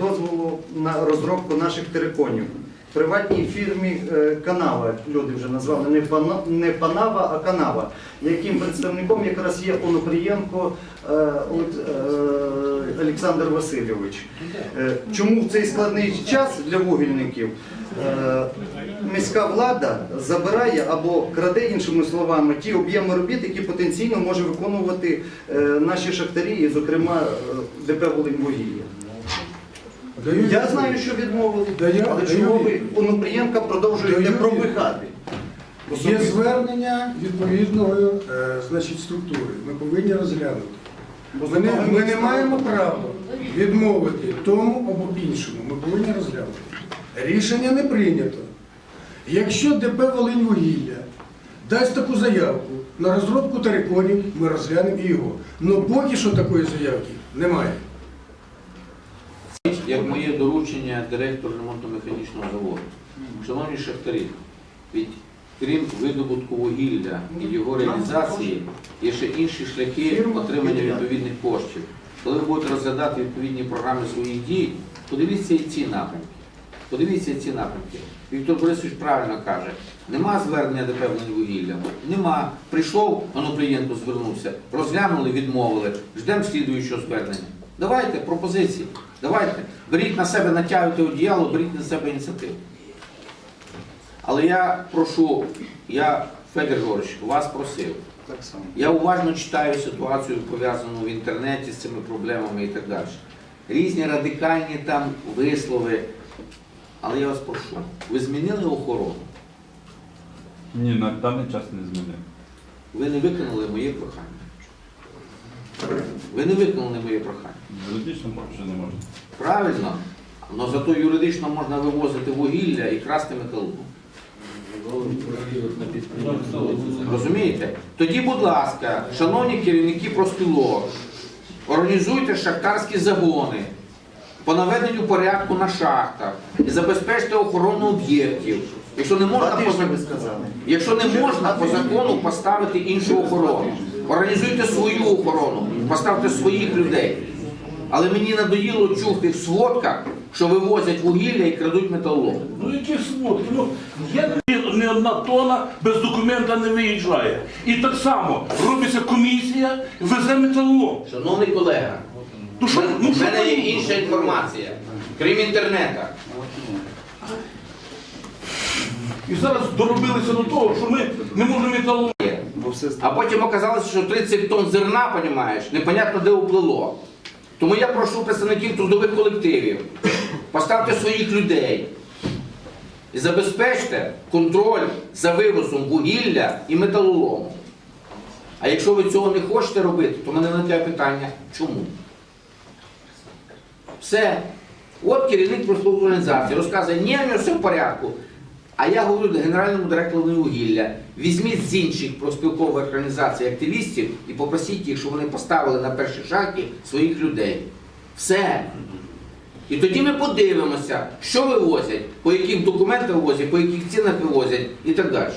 дозволу на розробку наших териконів. Приватній фірмі е, Канава, люди вже назвали не Пана- не Панава, а Канава, яким представником якраз є Онопрієнко е, е, Олександр Васильович. Чому в цей складний час для вугільників міська влада забирає або краде, іншими словами, ті об'єми робіт, які потенційно може виконувати наші шахтарі, і, зокрема, ДП «Волиньвугілля». Дають Я знаю, що відмовили, Даю- але даю чому ви відповідь. Онопрієнка продовжуєте Даю пропихати? Є звернення відповідної е, значить, структури. Ми повинні розглянути. Ми не, ми не маємо права відмовити тому або іншому. Ми повинні розглянути. Рішення не прийнято. Якщо ДП Волиньвугілля дасть таку заявку на розробку териконів, ми розглянемо і його. Але поки що такої заявки немає. Як моє доручення директор ремонтно-механічного заводу. Шановні шахтарі, від крім видобутку вугілля і його реалізації, є ще інші шляхи отримання відповідних коштів. Коли ви будете розглядати відповідні програми своїх дій, подивіться і ці напрямки. Подивіться і ці напрямки. Віктор Борисович правильно каже, нема звернення до певної вугілля. Нема. Прийшов, Онопрієнко звернувся, розглянули, відмовили, ждемо слідуючого звернення. Давайте пропозиції. Давайте. Беріть на себе, натягуйте одіяло, беріть на себе ініціативу. Але я прошу, я, Федір Григорович, вас просив. Так само. Я уважно читаю ситуацію, пов'язану в інтернеті з цими проблемами і так далі. Різні радикальні там вислови. Але я вас прошу, ви змінили охорону, Ні, на даний час не змінив. ви не виконали моє прохання. Ви не виконали моє прохання. Юридично вже не можна. Правильно? Але зато юридично можна вивозити вугілля і красти металу. Розумієте? Тоді, будь ласка, шановні керівники профспілок, організуйте шахтарські загони по наведенню порядку на шахтах і забезпечте охорону об'єктів. Якщо не можна по якщо не можна по закону поставити іншу охорону, організуйте свою охорону, поставте своїх людей. Але мені надоїло чути в сводках, що вивозять вугілля і крадуть металолом. Ну які сводки? Ну, є ні одна тона без документа не виїжджає. І так само робиться комісія, везе металолом. Шановний колега, Ну що, ну, в що мене є ви- інша інформація, крім інтернету. І зараз доробилися до того, що ми не можемо металолом. Бо все А потім оказалося, що 30 тонн зерна, понімаєш, непонятно де уплило. Тому я прошу представників трудових колективів, поставте своїх людей і забезпечте контроль за вивозом вугілля і металолому. А якщо ви цього не хочете робити, то мене виникає питання, чому? Все. От керівник профспілкової організації розказує, ні, у нього все в порядку. А я говорю генеральному директору вугілля, візьміть з інших профспілкових організацій активістів і попросіть їх, щоб вони поставили на перші шахи своїх людей. Все. І тоді ми подивимося, що вивозять, по яких документах вивозять, по яких цінах вивозять і так далі.